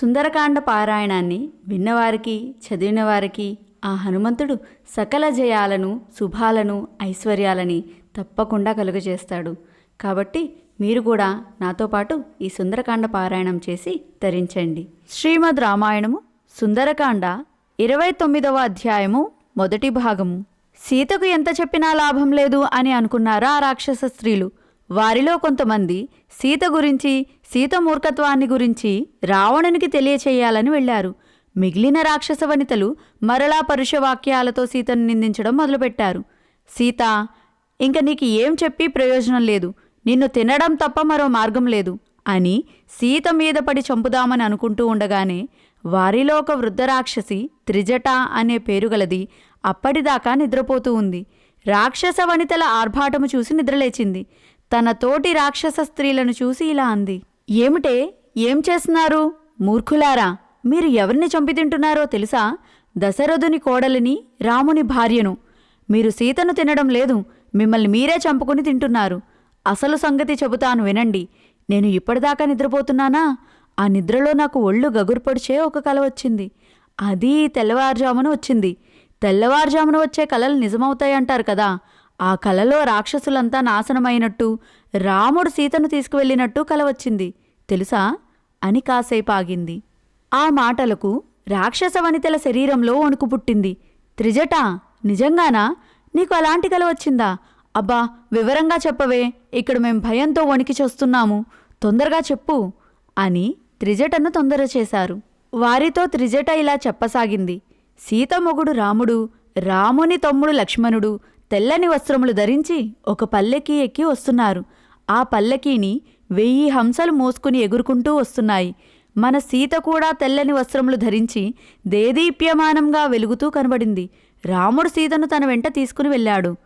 సుందరకాండ పారాయణాన్ని విన్నవారికి చదివిన వారికి ఆ హనుమంతుడు సకల జయాలను శుభాలను ఐశ్వర్యాలని తప్పకుండా కలుగజేస్తాడు. కాబట్టి మీరు కూడా నాతో పాటు ఈ సుందరకాండ పారాయణం చేసి ధరించండి శ్రీమద్ రామాయణము సుందరకాండ ఇరవై తొమ్మిదవ అధ్యాయము మొదటి భాగము. సీతకు ఎంత చెప్పినా లాభం లేదు అని అనుకున్నారా ఆ రాక్షస స్త్రీలు? వారిలో కొంతమంది సీత గురించి సీత మూర్ఖత్వాన్ని గురించి రావణునికి తెలియచేయాలని వెళ్ళారు. మిగిలిన రాక్షస వనితలు మరలా పరుష వాక్యాలతో సీతను నిందించడం మొదలుపెట్టారు. సీత ఇంక నీకు ఏం చెప్పి ప్రయోజనం లేదు? నిన్ను తినడం తప్ప మరో మార్గం లేదు అని సీత మీద పడి చంపుదామని అనుకుంటూ ఉండగానే వారిలో ఒక వృద్ధ రాక్షసి త్రిజట అనే పేరు గలది అప్పటిదాకా నిద్రపోతూ ఉంది. రాక్షస వనితల ఆర్భాటము చూసి నిద్రలేచింది. తన తోటి రాక్షస స్త్రీలను చూసి ఇలా అంది. ఏమిటే? ఏం చేస్తున్నారు? మూర్ఖులారా మీరు ఎవరిని చంపి తింటున్నారో తెలుసా? దశరథుని కోడలిని రాముని భార్యను. మీరు సీతను తినడం లేదు మిమ్మల్ని మీరే చంపుకుని తింటున్నారు. అసలు సంగతి చెబుతాను వినండి. నేను ఇప్పటిదాకా నిద్రపోతున్నానా? ఆ నిద్రలో నాకు ఒళ్ళు గగురుపొడిచే ఒక కల వచ్చింది. అది తెల్లవారుజామున వచ్చింది. తెల్లవారుజామున వచ్చే కలలు నిజమవుతాయంటారు కదా. ఆ కలలో రాక్షసులంతా నాశనమైనట్టు రాముడు సీతను తీసుకువెళ్ళినట్టు కల వచ్చింది. తెలుసా? అని కాసేపు ఆగింది. ఆ మాటలకు రాక్షస వనితల శరీరంలో వణుకు పుట్టింది. త్రిజట నిజంగానా? నీకు అలాంటి కల వచ్చిందా? అబ్బా వివరంగా చెప్పవే ఇక్కడ మేం భయంతో వణికి చూస్తున్నాము. తొందరగా చెప్పు అని త్రిజటను తొందర చేశారు. వారితో త్రిజట ఇలా చెప్పసాగింది. సీత మొగుడు రాముడు రాముని తమ్ముడు లక్ష్మణుడు తెల్లని వస్త్రములు ధరించి ఒక పల్లెకి ఎక్కి వస్తున్నారు. ఆ పల్లకీని వెయ్యి హంసలు మోసుకుని ఎగురుకుంటూ వస్తున్నాయి. మన సీత కూడా తెల్లని వస్త్రములు ధరించి దేదీప్యమానంగా వెలుగుతూ కనబడింది. రాముడు సీతను తన వెంట తీసుకుని వెళ్ళాడు.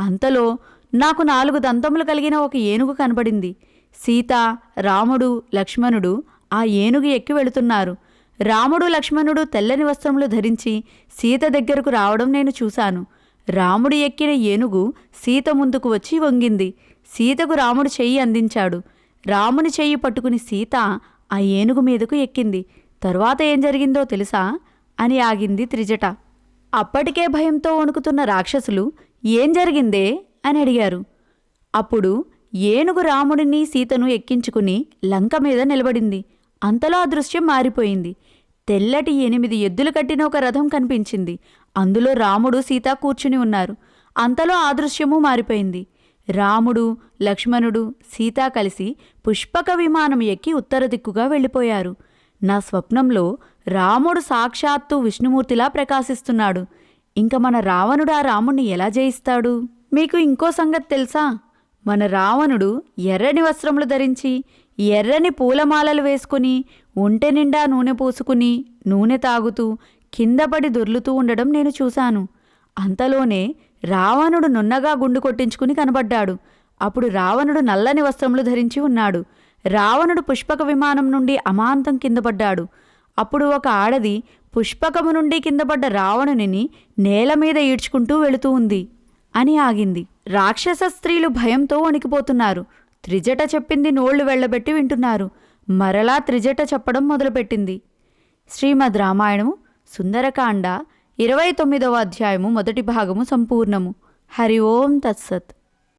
అంతలో నాకు నాలుగు దంతములు కలిగిన ఒక ఏనుగు కనబడింది. సీత రాముడు లక్ష్మణుడు ఆ ఏనుగు ఎక్కి వెళుతున్నారు. రాముడు లక్ష్మణుడు తెల్లని వస్త్రములు ధరించి సీత దగ్గరకు రావడం నేను చూశాను. రాముడు ఎక్కిన ఏనుగు సీత ముందుకు వచ్చి వంగింది. సీతకు రాముడు చెయ్యి అందించాడు. రాముని చెయ్యి పట్టుకుని సీత ఆ ఏనుగు మీదకు ఎక్కింది. తరువాత ఏం జరిగిందో తెలుసా? అని ఆగింది త్రిజట. అప్పటికే భయంతో వణుకుతున్న రాక్షసులు ఏం జరిగిందే? అని అడిగారు. అప్పుడు ఏనుగు రాముడిని సీతను ఎక్కించుకుని లంక మీద నిలబడింది. అంతలో ఆ దృశ్యం మారిపోయింది. తెల్లటి ఎనిమిది ఎద్దులు కట్టిన ఒక రథం కనిపించింది. అందులో రాముడు సీత కూర్చుని ఉన్నారు. అంతలో ఆదృశ్యమూ మారిపోయింది. రాముడు లక్ష్మణుడు సీత కలిసి పుష్పక విమానం ఎక్కి ఉత్తర దిక్కుగా వెళ్ళిపోయారు. నా స్వప్నంలో రాముడు సాక్షాత్తు విష్ణుమూర్తిలా ప్రకాశిస్తున్నాడు. ఇంక మన రావణుడు ఆ రాముణ్ణి ఎలా జయిస్తాడు? మీకు ఇంకో సంగతి తెలుసా? మన రావణుడు ఎర్రని వస్త్రములు ధరించి ఎర్రని పూలమాలలు వేసుకుని ఒంటె నిండా నూనె పూసుకుని నూనె తాగుతూ కిందపడి దొర్లుతూ ఉండడం నేను చూశాను. అంతలోనే రావణుడు నున్నగా గుండు కొట్టించుకుని కనబడ్డాడు. అప్పుడు రావణుడు నల్లని వస్త్రములు ధరించి ఉన్నాడు. రావణుడు పుష్పక విమానం నుండి అమాంతం కిందపడ్డాడు అప్పుడు ఒక ఆడది పుష్పకము నుండి కిందపడ్డ రావణునిని నేల మీద ఈడ్చుకుంటూ వెళుతూ ఉంది అని ఆగింది. రాక్షస స్త్రీలు భయంతో వణికిపోతున్నారు. త్రిజట చెప్పింది నోళ్ళు వెళ్ళబెట్టి వింటున్నారు. మరలా త్రిజట చెప్పడం మొదలుపెట్టింది. శ్రీమద్ రామాయణము సుందరకాండ ఇరవై తొమ్మిదవ అధ్యాయము మొదటి భాగము సంపూర్ణము. హరి ఓం తత్సత్.